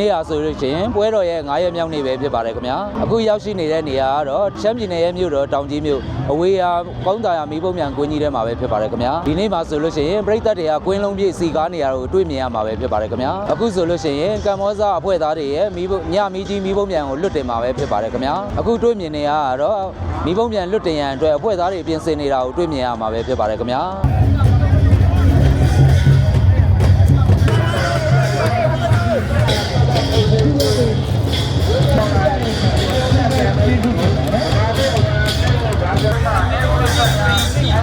နေ့ဟာဆိုလို့ရှိရင်ပွဲတော်ရဲ့9ရက်မြောက်နေ့ပဲဖြစ်ပါတယ်ခင်ဗျာအခုရောက်ရှိနေတဲ့နေရာကတော့ရှမ်းပြည်နယ်ရဲ့မြို့တော်တောင်ကြီးမြို့အဝေးရာကောင်းတာယာမီးပုံမြန်ကွင်းကြီးထဲမှာပဲဖြစ်ပါတယ်ခင်ဗျာဒီနေ့မှာဆိုလို့ရှိရင်ပြည်သက်တွေကကွင်းလုံးပြည့်စီကားနေရာကိုတွေ့မြင်ရမှာပဲဖြစ်ပါတယ်ခင်ဗျာအခုဆိုလို့ရှိရင်ကမ္ဘောဇအဖွဲ့သားတွေရဲ့မီးပုံညမီးကြီးမီးပုံမြန်ကိုလွတ်တင်မှာပဲဖြစ်ပါတယ်ခင်ဗျာအခုတွေ့မြင်နေရတော့မီးပုံမြန်လွတ်တင်ရန်အတွက်အဖွဲ့သားတွေပြင်ဆင်နေတာကိုတွေ့မြင်ရမှာပဲဖြစ်ပါတယ်ခင်ဗျာ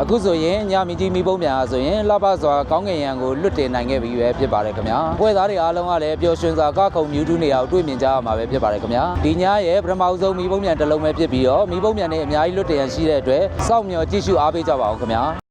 အခုဆိုရင်ညမီကြီးမီးပုံးပြန်အားဆိုရင်လှပစွာကောင်းကင်ရံကိုလွတ်တင်နိုင်ခဲ့ပြီပဲဖြစ်ပါတယ်ခင်ဗျာပွဲသားတွေအားလုံးကလည်းပျော်ရွှင်စွာကခုံမြူးတူးနေအောင်တွေ့မြင်ကြရမှာပဲဖြစ်ပါတယ်ခင်ဗျာဒီညရဲ့ပထမဆုံးမီးပုံးပြန်တစ်လုံးပဲဖြစ်ပြီးတော့မီးပုံးပြန်နဲ့အများကြီးလွတ်တင်ရန်ရှိတဲ့အတွက်စောင့်မျှော်ကြည့်ရှုအားပေးကြပါဦးခင်ဗျာ